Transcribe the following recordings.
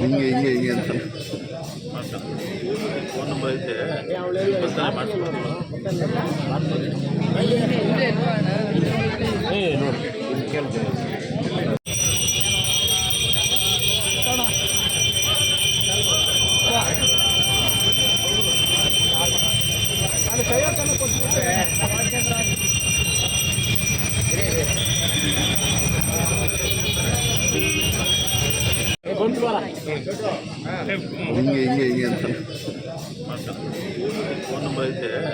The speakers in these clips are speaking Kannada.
ಹಿಂಗೆ ಹಿಂಗೆ ಹಿಂಗೆ ಅಂತ ಫೋನ್ ನಂಬರ್ ಐತೆ ಹಿಂಗೆ ಹಿಂಗೆ ಹಿಂಗೆ ಅಂತ. ಫೋನ್ ನಂಬರ್ ಐತೆ ಮೇಡಮ್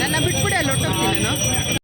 ನನ್ನ ಬಿಟ್ಬಿಡಿ ಅಲ್ಲಿ ಹೊಟ್ಟೋಗ್ತೀನಿ ನಾನು.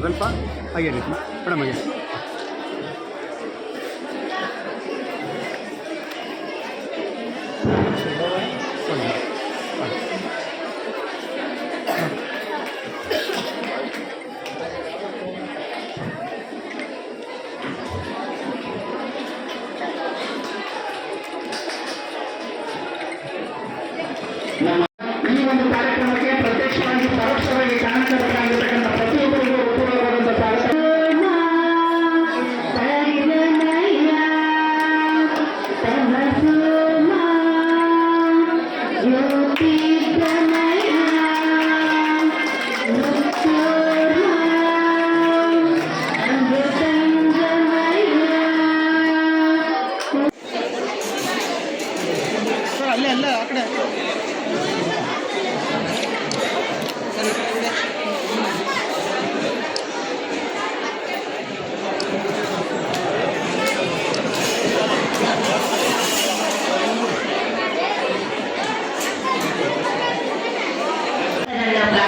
ಸ್ವಲ್ಪ ಹಾಗೆ ಮೇಡಮ್ ಹಾಗೆ.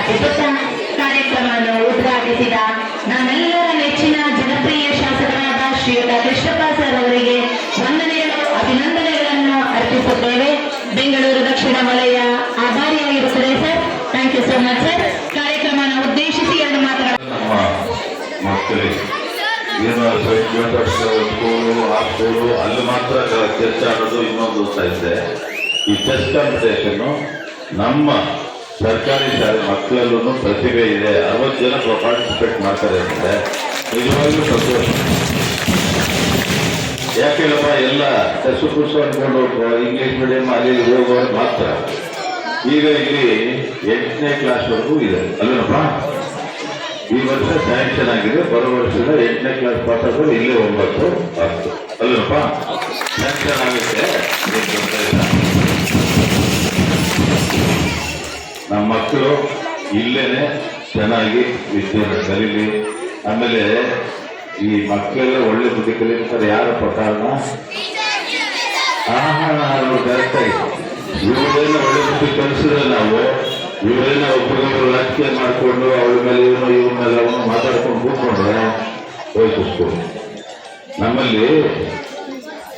ಪ್ರಾರ್ಥಿಸುತ್ತಾ ಕಾರ್ಯಕ್ರಮವನ್ನು ಉದ್ಘಾಟಿಸಿದ ನಮ್ಮೆಲ್ಲರ ನೆಚ್ಚಿನ ಜನಪ್ರಿಯ ಶಾಸಕರಾದ ಶ್ರೀಯುತ ಕೃಷ್ಣಪ್ಪ ಸರ್ ಅವರಿಗೆ ವಂದನೆಗಳು ಅಭಿನಂದನೆಗಳನ್ನು ಅರ್ಪಿಸುತ್ತೇವೆ. ಬೆಂಗಳೂರು ದಕ್ಷಿಣ ವಲಯ ಆಭಾರಿಯಾಗಿರುತ್ತದೆ sir. Thank you so much sir ಕಾರ್ಯಕ್ರಮವನ್ನು ಉದ್ದೇಶಿಸಿ ಎರಡು ಮಾತನಾಡ ನಮ್ಮ ಮಕ್ಕಳಿಗೆ ಏನು ಸ್ಕೂಲು ಆ ಸ್ಕೂಲು ಅಲ್ಲಿ ಮಾತ್ರ ಚರ್ಚೆ ಆಡೋದು ಇನ್ನೊಂದು ಓದ್ತಾ ಇದೆ ಈ ಚೆಸ್ ನಮ್ಮ ಸರ್ಕಾರಿ ಶಾಲೆ ಮಕ್ಕಳಲ್ಲೂ ಪ್ರತಿಭೆ ಇದೆ. ಅರವತ್ತು ಜನ ಪಾರ್ಟಿಸಿಪೇಟ್ ಮಾಡ್ತಾರೆ ಅಂದರೆ ನಿಜವಾಗ್ಲೂ ಸಂತೋಷ. ಯಾಕೆಲ್ಲಪ್ಪ ಎಲ್ಲ ಟೆಸ್ಟ್ ಕುಸು ಅನ್ಕೊಂಡು ಇಂಗ್ಲೀಷ್ ಮೀಡಿಯಂ ಅಲ್ಲಿ ಹೋಗೋರು ಮಾತ್ರ. ಈಗ ಇಲ್ಲಿ ಎಂಟನೇ ಕ್ಲಾಸ್ವರೆಗೂ ಇದೆ. ಅಲ್ಲೇನಪ್ಪ ಈ ವರ್ಷ ಸ್ಯಾಂಕ್ಷನ್ ಆಗಿದೆ ಬರೋ ವರ್ಷದ ಎಂಟನೇ ಕ್ಲಾಸ್ ಆದ್ರೆ ಇಲ್ಲೇ ಒಂಬತ್ತು ಹತ್ತು ಅಲ್ಲಪ್ಪ ಸ್ಯಾಂಕ್ಷನ್ ಆಗುತ್ತೆ ಚೆನ್ನಾಗಿ ವಿದ್ಯೆಯನ್ನು ಕಲೀಲಿ ಆಮೇಲೆ ಈ ಮಕ್ಕಳೆಲ್ಲ ಒಳ್ಳೆ ಬುದ್ಧಿ ಕಲಿತಾರೆ. ಯಾರಪ್ಪ ಕಾರಣ? ಕರೆಕ್ಟ್ ಆಗಿ ಇವರೇನ ಒಳ್ಳೆ ಬುದ್ಧಿ ಕಲಿಸಿದ್ರೆ ನಾವು ಇವರೇನ ಒಬ್ಬರು ರಾಜಕೀಯ ಮಾಡಿಕೊಂಡು ಅವಳ ಮೇಲೆ ಇವನು ಇವ್ರ ಮೇಲೆ ಅವನು ಮಾತಾಡ್ಕೊಂಡು ಕೂತ್ಕೊಂಡ್ರೆ ಹೋಯ್ತು ನಮ್ಮಲ್ಲಿ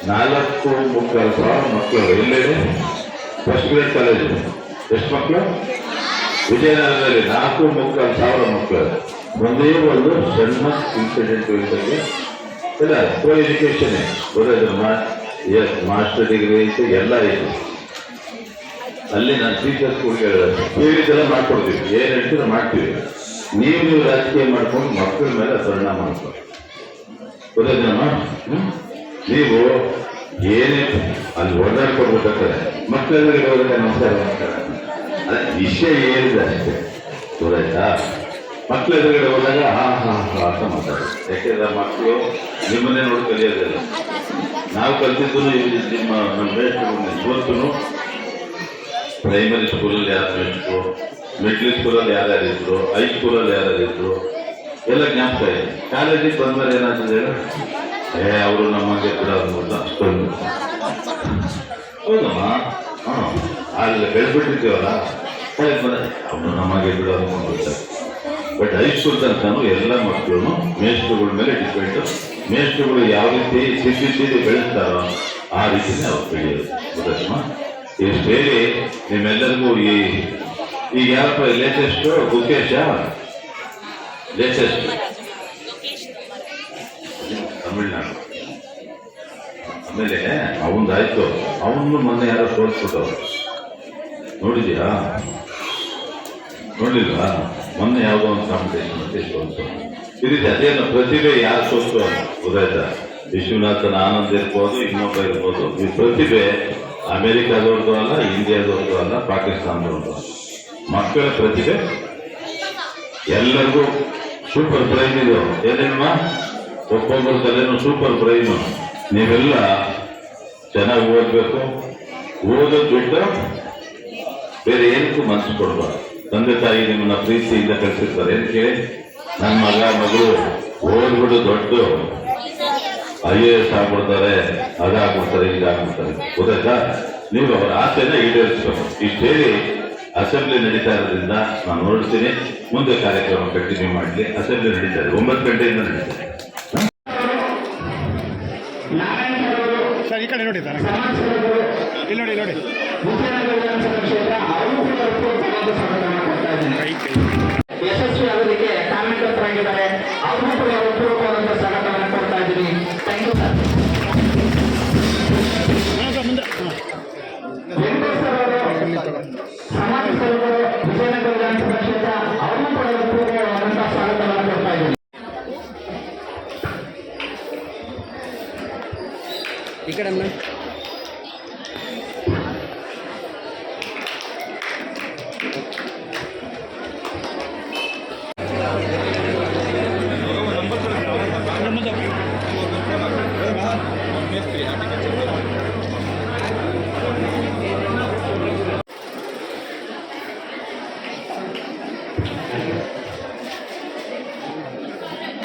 ನಾಲ್ಕು ಮುಕ್ಕಾಲು ಸಾವಿರ ಮಕ್ಕಳು. ಎಲ್ಲೇ ಫಸ್ಟ್ ಗ್ರೇಡ್ ಕಾಲೇಜು ಎಷ್ಟು ಮಕ್ಕಳು? ವಿಜಯನಗರದಲ್ಲಿ ನಾಲ್ಕು ಮುಕ್ಕಾಲು ಸಾವಿರ ಮಕ್ಕಳು. ಒಂದೇ ಒಂದು ಸಣ್ಣ ಇನ್ಸಿಡೆಂಟ್ ಇದ್ದಲ್ಲಿ ಇಲ್ಲ ಕೋ ಎಸ್ ಮಾಸ್ಟರ್ ಡಿಗ್ರಿ ಐತೆ, ಎಲ್ಲ ಐತೆ. ಅಲ್ಲಿ ನಾನು ಟೀಚರ್ಸ್ ಕೂಡ ಹೇಳಿದ್ದೆಲ್ಲ ಮಾಡ್ಕೊಡ್ತೀವಿ. ಏನು ಹೇಳ್ತೀರೋ ಮಾಡ್ತೀವಿ. ನೀವು ನೀವು ರಾಜಕೀಯ ಮಾಡ್ಕೊಂಡು ಮಕ್ಕಳ ಮೇಲೆ ಪರಿಣಾಮ ಮಾಡ್ಕೊಂಡು? ನೀವು ಏನೇ, ಅಲ್ಲಿ ಓಡಾಡ್ಕೊಡ್ಬೇಕಾದ್ರೆ ಮಕ್ಕಳೆಲ್ಲರಿಗೆ ಹೋದ್ರೆ ನಮಸ್ಕಾರ ಮಾಡ್ತಾರೆ. ವಿಷಯ ಏನಿದೆ ಅಷ್ಟೇ. ಗೊತ್ತಾಯ್ತಾ? ಮಕ್ಕಳ ಎದುರುಗಡೆ ಹೋದಾಗ, ಹಾ ಹಾ ಹಾ, ಅಂತ ಮಾತಾಡೋದು ಯಾಕೆಂದ್ರೆ ಮಕ್ಕಳು ನಿಮ್ಮನ್ನೇ ನೋಡಿ ಕಲಿಯೋದಿಲ್ಲ ನಾವು ಕಲಿತಿದ್ದು ನಿಮ್ಮ ನಮ್ಮ ಇವತ್ತು ಪ್ರೈಮರಿ ಸ್ಕೂಲಲ್ಲಿ ಯಾರು ಇದ್ರು ಮಿಡ್ಲ್ ಸ್ಕೂಲಲ್ಲಿ ಯಾರ್ಯಾರು ಇದ್ರು ಹೈಸ್ಕೂಲಲ್ಲಿ ಯಾರ್ಯಾರು ಇದ್ರು, ಎಲ್ಲ ಜ್ಞಾಪಕ ಇದೆ. ಕಾಲೇಜಿಗೆ ಬಂದ್ಮೇಲೆ ಏನಾಗ್ತದೆ? ಏ, ಅವರು ನಮಗೆ ಕೂಡ ಅಷ್ಟೊಂದು ಹೌದಮ್ಮ? ಹಾಂ. ಅಲ್ಲಿ ಬೆಳೆದ್ಬಿಟ್ಟಿರ್ತೀವಲ್ಲ ಅವನು ನಮಗೆ ಬಿಡೋದು ಬಟ್ ಬಟ್ ಹೈಸ್ಕೂಲ್ ತನಕನೂ ಎಲ್ಲ ಮಕ್ಕಳು ಮೇಷ್ಟ್ರುಗಳ ಮೇಲೆ ಡಿಪೆಂಡ್ ಮೇಷ್ಟ್ರುಗಳು ಯಾವ ರೀತಿ ಸಿದ್ಧಿಸಿದ್ದು ಬೆಳೆಸ್ತಾರೋ ಆ ರೀತಿನೇ ಅವ್ರು ಬೆಳೆಯೋದು. ಗೊತ್ತಮ್ಮ ಇಷ್ಟು ಹೇಳಿ ನಿಮ್ಮೆಲ್ಲರಿಗೂ ಈ ಈಗ ಯಾರಪ್ಪ ಲೇಟೆಸ್ಟ್ ಗುಕೇಶ? ಲೇಟೆಸ್ಟ್ ತಮಿಳ್ನಾಡು. ಆಮೇಲೆ ಅವನದಾಯ್ತು. ಅವನು ಮೊನ್ನೆ ಯಾರೋ ಸೋಲ್ಸ್ಬಿಟ್ಟವ್ರು. ನೋಡಿದ್ಯಾ ನೋಡ್ಲಿಲ್ವಾ ಮೊನ್ನೆ ಯಾವುದೋ ಒಂದು ಕಾಂಪಿಟೇಷನ್ ಅಂತ. ಸೋಲ್ಸು ರೀತಿ ಅದೇನು ಪ್ರತಿಭೆ ಯಾರು ಸೋಲ್ಸು ಗೊತ್ತಾಯ್ತಾ? ವಿಶ್ವನಾಥನ ಆನಂದ್ ಇರ್ಬೋದು, ಇನ್ನೊಬ್ಬ ಇರ್ಬೋದು. ಈ ಪ್ರತಿಭೆ ಅಮೆರಿಕಾದವ್ರದ್ದು ಅಲ್ಲ ಇಂಡಿಯಾದವ್ರದ್ದು ಅಲ್ಲ, ಪಾಕಿಸ್ತಾನದವ್ರದ್ದು ಮಕ್ಕಳ ಪ್ರತಿಭೆ? ಎಲ್ಲರಿಗೂ ಸೂಪರ್ ಬ್ರೈನ್ ಇದು. ಏನೇನಮ್ಮ? ಒಬ್ಬೊಬ್ಬರ ತಲೆನೂ ಸೂಪರ್ ಬ್ರೈನು ನೀವೆಲ್ಲ ಚೆನ್ನಾಗಿ ಓದಬೇಕು. ಓದೋದು ಬಿಟ್ಟು ಬೇರೆ ಏನಕ್ಕೂ ಮನಸ್ಸು ಕೊಡಬಾರ್ದು. ತಂದೆ ತಾಯಿ ನಿಮ್ಮನ್ನ ಪ್ರೀತಿಯಿಂದ ಕಳಿಸಿರ್ತಾರೆ. ಏನ್ ಕೇಳಿ ನನ್ನ ಮಗ, ಮಗಳು ಓದ್ಬಿಟ್ಟು ದೊಡ್ಡ ಐ ಎ ಎಸ್ ಆಗ್ಬಿಡ್ತಾರೆ, ಅದಾಗ್ಬಿಡ್ತಾರೆ, ಇದಾಗ್ಬಿಡ್ತಾರೆ. ಗೊತ್ತಾಯ್ತಾ? ನೀವು ಅವರ ಆಸೆನ ಈಡೇರಿಸ್ಬೇಕು. ಇಷ್ಟು ಅಸೆಂಬ್ಲಿ ನಡೀತಾ ಇರೋದ್ರಿಂದ ನಾನು ನೋಡ್ತೀನಿ ಮುಂದೆ ಕಾರ್ಯಕ್ರಮ ಕಂಟಿನ್ಯೂ ಮಾಡಲಿ. ಅಸೆಂಬ್ಲಿ ನಡೀತಾ ಇದೆ. ಒಂಬತ್ತು ಗಂಟೆಯಿಂದ ನಡೀತಾ ಇದೆ. ಸರ್ ಈ ಕಡೆ ನೋಡಿ ಸರ್. ಇಲ್ಲಿ ನೋಡಿ ನೋಡಿ. ಯಶಸ್ವಿ ಅವರಿಗೆ ಕಾರ್ಮಿಕ ಅವರು ಕೂಡ ಅಪೂರ್ವವಾದಂತಹ ಸ್ವಾಗತವನ್ನು ಕೊಡ್ತಾ ಇದ್ದೀನಿ. Thank you sir sir Venkatesh sir ಅವರು.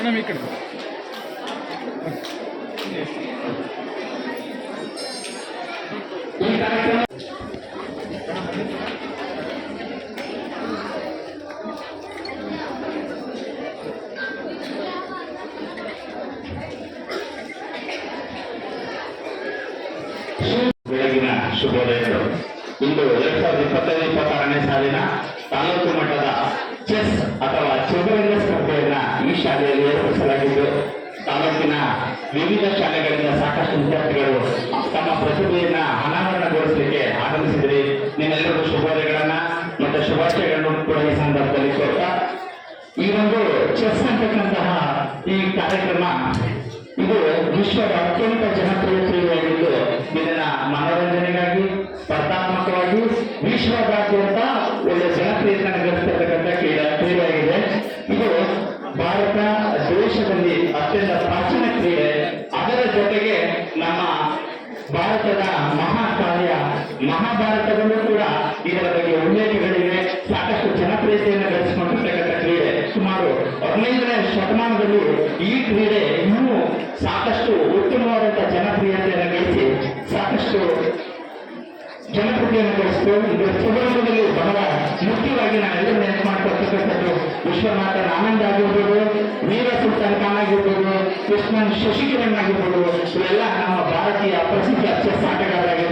ಮೇಡಮ್ ಈ ಕಡೆ ಈ ಕಾರ್ಯಕ್ರಮ ಬೆಳಗಿನ ಶುಭೋದಯಗಳು. ಇಂದು ಎರಡ್ ಸಾವಿರದ ಇಪ್ಪತ್ತೈದು, ಇಪ್ಪತ್ತಾರನೇ ಸಾಲಿನ ತಾಲೂಕು ಮಟ್ಟದ ಚೆಸ್ ಅಥವಾ ಚದುರಂಗ ಸ್ಪರ್ಧೆಯನ್ನ ಈ ಶಾಲೆಯಲ್ಲಿ ಏರ್ಪಡಿಸಲಾಗಿದ್ದು, ತಾಲೂಕಿನ ವಿವಿಧ ಶಾಲೆಗಳಿಂದ ಸಾಕಷ್ಟು ವಿದ್ಯಾರ್ಥಿಗಳು ತಮ್ಮ ಪ್ರತಿಭೆಯನ್ನ ಅನಾವರಣಗೊಳಿಸಲಿಕ್ಕೆ ಆಗಮಿಸಿದ್ರಿ. ನಿಮ್ಮೆಲ್ಲರಿಗೂ ಶುಭೋದಯಗಳನ್ನ ಮತ್ತೆ ಶುಭಾಶಯಗಳನ್ನು ಕೂಡ ಈ ಸಂದರ್ಭದಲ್ಲಿ ಕೊಡ್ತಾ ಈ ಒಂದು ಚೆಸ್ ಅಂತಕ್ಕಂತಹ ಈ ಕಾರ್ಯಕ್ರಮ, ಇದು ವಿಶ್ವದ ಅತ್ಯಂತ ಜನಪ್ರಿಯ ಕ್ರೀಡೆಯಾಗಿದ್ದು ವಿಶ್ವದಾದ್ಯಂತ ಒಳ್ಳೆ ಜನಪ್ರಿಯತೆಯನ್ನು ಗಳಿಸ್ತಕ್ಕಂಥ ಕ್ರೀಡೆ ಕ್ರೀಡೆಯಾಗಿದೆ. ಇದು ಭಾರತ ದೇಶದಲ್ಲಿ ಅತ್ಯಂತ ಪ್ರಾಚೀನ ಕ್ರೀಡೆ. ಅದರ ಜೊತೆಗೆ ನಮ್ಮ ಭಾರತದ ಮಹಾ ಕಾರ್ಯ ಮಹಾಭಾರತದಲ್ಲೂ ಕೂಡ ಇದರ ಬಗ್ಗೆ ಉಲ್ಲೇಖಗಳಿವೆ. ಸಾಕಷ್ಟು ಜನಪ್ರಿಯ ಜನಪ್ರಿಯತೆಯನ್ನು ಗಳಿಸಿಕೊಂಡಿರ್ತಕ್ಕಂಥ ಕ್ರೀಡೆ. ಸುಮಾರು ಹದಿನೈದನೇ ಶತಮಾನದಲ್ಲಿ ಈ ಕ್ರೀಡೆ ಇನ್ನೂ ಸಾಕಷ್ಟು ಉತ್ತಮವಾದಂತಹ ಜನಪ್ರಿಯತೆಯನ್ನು ಗಳಿಸಿ, ಸಾಕಷ್ಟು ಜನಪ್ರಿಯತೆಯನ್ನು ಗಳಿಸಿತು ಇದು ಸುಬ್ರಹ್ಮಣ್ಯದಲ್ಲಿ ಬಹಳ ಮುಖ್ಯವಾಗಿ ನಾವೆಲ್ಲರೂ ನೆನಪು ಮಾಡ್ಕೊಳ್ತಕ್ಕಂಥದ್ದು. ವಿಶ್ವನಾಥ ಆನಂದ್ ಆಗಿರ್ಬೋದು, ವೀರ ಸುಲ್ತಾನ್ ಖಾನ್ ಆಗಿರ್ಬೋದು, ಕೃಷ್ಣನ್ ಶಶಿಕಿರಣ್ ಆಗಿರ್ಬೋದು, ಇವೆಲ್ಲ ನಮ್ಮ ಭಾರತೀಯ ಪ್ರಸಿದ್ಧ ಚೆಸ್ ಆಟಗಾರರಾಗಿ